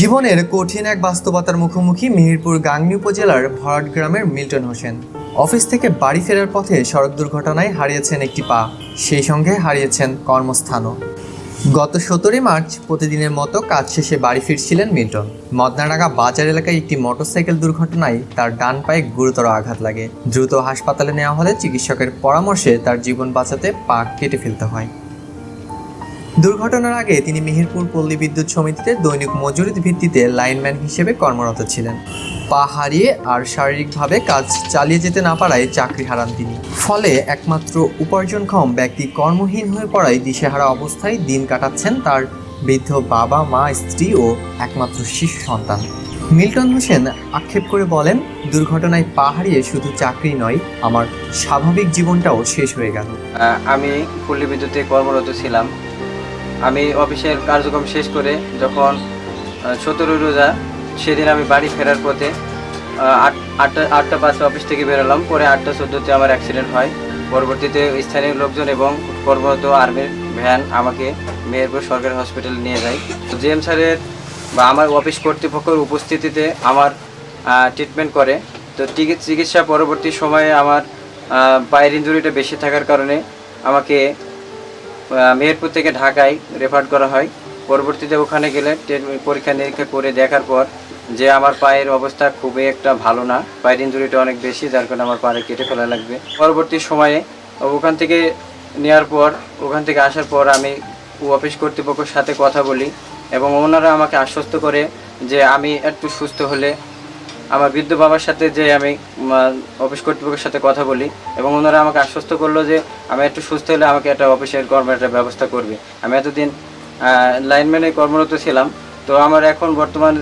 জীবনের কঠিন এক বাস্তবতার মুখোমুখি মেহেরপুর গাংনী উপজেলার ভরাট গ্রামের মিল্টন হোসেন। অফিস থেকে বাড়ি ফেরার পথে সড়ক দুর্ঘটনায় হারিয়েছেন একটি পা, সেই সঙ্গে হারিয়েছেন কর্মস্থানও। গত সতেরোই মার্চ প্রতিদিনের মতো কাজ শেষে বাড়ি ফিরছিলেন মিল্টন। মদনাডাঙ্গা বাজার এলাকায় একটি মোটরসাইকেল দুর্ঘটনায় তার ডান পায়ে গুরুতর আঘাত লাগে। দ্রুত হাসপাতালে নেওয়া হলে চিকিৎসকের পরামর্শে তার জীবন বাঁচাতে পা কেটে ফেলতে হয়। দুর্ঘটনার আগে তিনি মেহেরপুর পল্লী বিদ্যুৎ সমিতিতে দৈনিক মজুরির ভিত্তিতে লাইনম্যান হিসেবে কর্মরত ছিলেন। পা হারিয়ে আর শারীরিকভাবে কাজ চালিয়ে যেতে না পারায় চাকরি হারান তিনি। ফলে একমাত্র উপার্জনক্ষম ব্যক্তি কর্মহীন হয়ে পড়ায় দিশেহারা অবস্থায় দিন কাটাচ্ছেন তার বৃদ্ধ বাবা, মা, স্ত্রী ও একমাত্র শিশু সন্তান। মিল্টন হোসেন আক্ষেপ করে বলেন, দুর্ঘটনায় পা হারিয়ে শুধু চাকরি নয়, আমার স্বাভাবিক জীবনটাও শেষ হয়ে গেল। আমি পল্লী বিদ্যুতে কর্মরত ছিলাম। আমি অফিসের কার্যক্রম শেষ করে যখন সতেরো রোজা, সেদিন আমি বাড়ি ফেরার পথে আট- আটটা আটটা পাঁচে অফিস থেকে বেরোলাম। পরে আটটা চোদ্দোতে আমার অ্যাক্সিডেন্ট হয়। পরবর্তীতে স্থানীয় লোকজন এবং কর্মরত আর্মির ভ্যান আমাকে মেহেরপুর সরকারি হসপিটালে নিয়ে যায়। জিএম স্যারের বা আমার অফিস কর্তৃপক্ষের উপস্থিতিতে আমার ট্রিটমেন্ট করে। তো চিকিৎসা পরবর্তী সময়ে আমার পায়ের ইঞ্জুরিটা বেশি থাকার কারণে আমাকে মেহেরপুর থেকে ঢাকায় রেফার করা হয়। পরবর্তীতে ওখানে গেলে পরীক্ষা নিরীক্ষা করে দেখার পর যে আমার পায়ের অবস্থা খুবই একটা ভালো না, পায়ের ইঞ্জুরিটা অনেক বেশি, যার কারণে আমার পায়ে কেটে ফেলা লাগবে। পরবর্তী সময়ে ওখান থেকে নেওয়ার পর, ওখান থেকে আসার পর আমি অফিস কর্তৃপক্ষের সাথে কথা বলি এবং ওনারা আমাকে আশ্বস্ত করে যে আমি একটু সুস্থ হলে আমার বৃদ্ধ বাবার সাথে যে আমি অফিস কর্তৃপক্ষের সাথে কথা বলি এবং ওনারা আমাকে আশ্বস্ত করল যে আমি একটু সুস্থ হলে আমাকে একটা অফিসের একটা ব্যবস্থা করবে। আমি এতদিন লাইনম্যানে কর্মরত ছিলাম, তো আমার এখন বর্তমান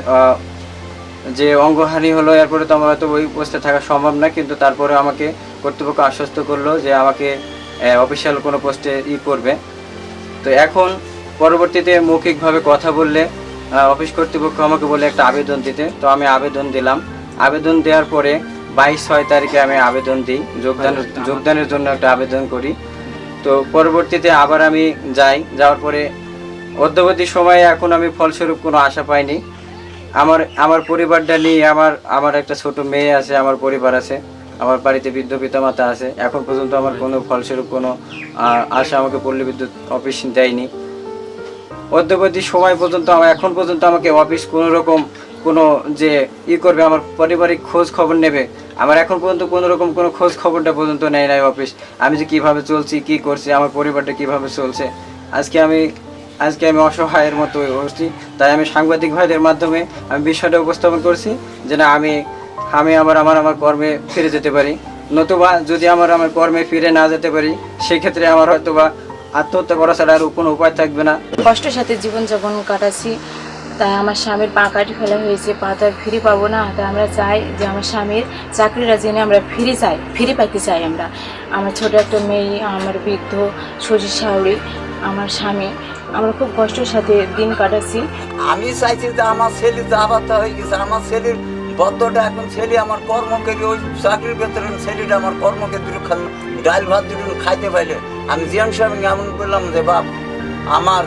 যে অঙ্গহানি হলো, এরপরে তো আমার হয়তো ওই পোস্টে থাকা সম্ভব না, কিন্তু তারপরে আমাকে কর্তৃপক্ষ আশ্বস্ত করল যে আমাকে অফিসিয়াল কোনো পোস্টে ই করবে। তো এখন পরবর্তীতে মৌখিকভাবে কথা বললে অফিস কর্তৃপক্ষ আমাকে বলে একটা আবেদন দিতে। তো আমি আবেদন দিলাম। আবেদন দেওয়ার পরে বাইশ ছয় তারিখে আমি আবেদন দিই। যোগদান যোগদানের জন্য একটা আবেদন করি। তো পরবর্তীতে আবার আমি যাই। যাওয়ার পরে অদ্যবধি সময়ে এখন আমি ফলস্বরূপ কোনো আশা পাইনি। আমার আমার পরিবারটা নিয়ে আমার আমার একটা ছোট মেয়ে আছে, আমার পরিবার আছে। আমার বাড়িতে বৃদ্ধ পিতামাতা আছে। এখন পর্যন্ত আমার কোনো ফলস্বরূপ কোনো আশা আমাকে পল্লী বিদ্যুৎ অফিস দেয়নি। অদ্যবধি সময় পর্যন্ত আমার এখন পর্যন্ত আমাকে অফিস কোনো রকম কোনো যে ই করবে, আমার পারিবারিক খোঁজ খবর নেবে। আমার এখন পর্যন্ত কোনো রকম কোনো খোঁজ খবরটা পর্যন্ত নেয় নাই অফিস। আমি যে কীভাবে চলছি, কি করছি, আমার পরিবারটা কীভাবে চলছে। আজকে আমি আজকে আমি অসহায়ের মতো হচ্ছি তাই আমি সাংবাদিক ভাইদের মাধ্যমে আমি বিষয়টা উপস্থাপন করছি যে না, আমি আমি আবার আমার আমার কর্মে ফিরে যেতে পারি। নতুবা যদি আমার আমার কর্মে ফিরে না যেতে পারি, সেক্ষেত্রে আমার হয়তোবা আত্মহত্যা করা ছাড়া আর কোনো উপায় থাকবে না। কষ্টের সাথে জীবনযাপন কাটাচ্ছি। তাই আমার স্বামীর পা কাটি ফেলা হয়েছে, পা তো ফিরে পাবো না। তাই আমরা চাই যে আমার স্বামীর চাকরিটা জেনে আমরা ফিরে চাই, ফিরে পাইতে চাই আমরা। আমার ছোট একটা মেয়ে, আমার বৃদ্ধ শশী শাউরি আমার স্বামী। আমরা খুব কষ্টের সাথে দিন কাটাচ্ছি। আমি চাইছি যে আমার ছেলে বাচ্চা হয়ে গেছে। আমার ছেলের বদ্ধটা এখন ছেলে আমার কর্ম করি ওই চাকরির ভেতরে ছেলেটা আমার কর্মকে দুটো ডাল ভাত দুটো খাইতে পাইলে। আমি জিয়ান সাহেব এমন বললাম যে, বাপ, আমার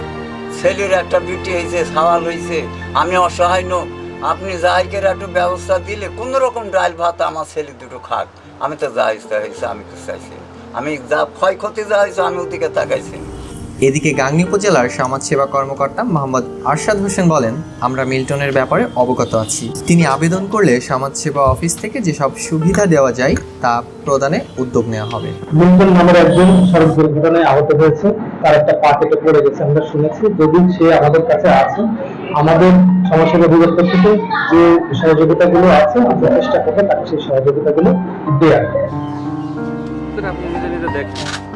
ছেলের একটা বিটি হয়েছে সাওয়াল হয়েছে আমি অসহায় নো। আপনি যাই একটু ব্যবস্থা দিলে কোনো রকম ডাল ভাত আমার ছেলে দুটো খাক। আমি তো যা ইচ্ছা হয়েছে আমি তো চাইছি। আমি যা ক্ষয়ক্ষতি যা হয়েছে আমি ওদিকে তাকাইছি। এদিকে গাংনী উপজেলার সমাজসেবা কর্মকর্তা মোহাম্মদ আরশাদ হোসেন বলেন আমরা মিল্টনের ব্যাপারে অবগত আছি। তিনি আবেদন করলে সমাজসেবা অফিস থেকে যেসব সুবিধা দেওয়া যায় তা প্রদানে উদ্যোগ নেওয়া হবে। মিল্টন নামের একজন সড়ক দুর্ঘটনায় আহত হয়েছে। তার একটা পা কেটে পড়ে গেছে আমরা শুনেছি। যদি সে আমাদের কাছে আছে। আমাদের সমাজসেবা অধিদপ্তর থেকে যে সহযোগিতাগুলো আছে আমরা চেষ্টা করব তাকে সেই সহযোগিতাগুলো দেওয়ার। আপনি নিজে নিজে দেখেন।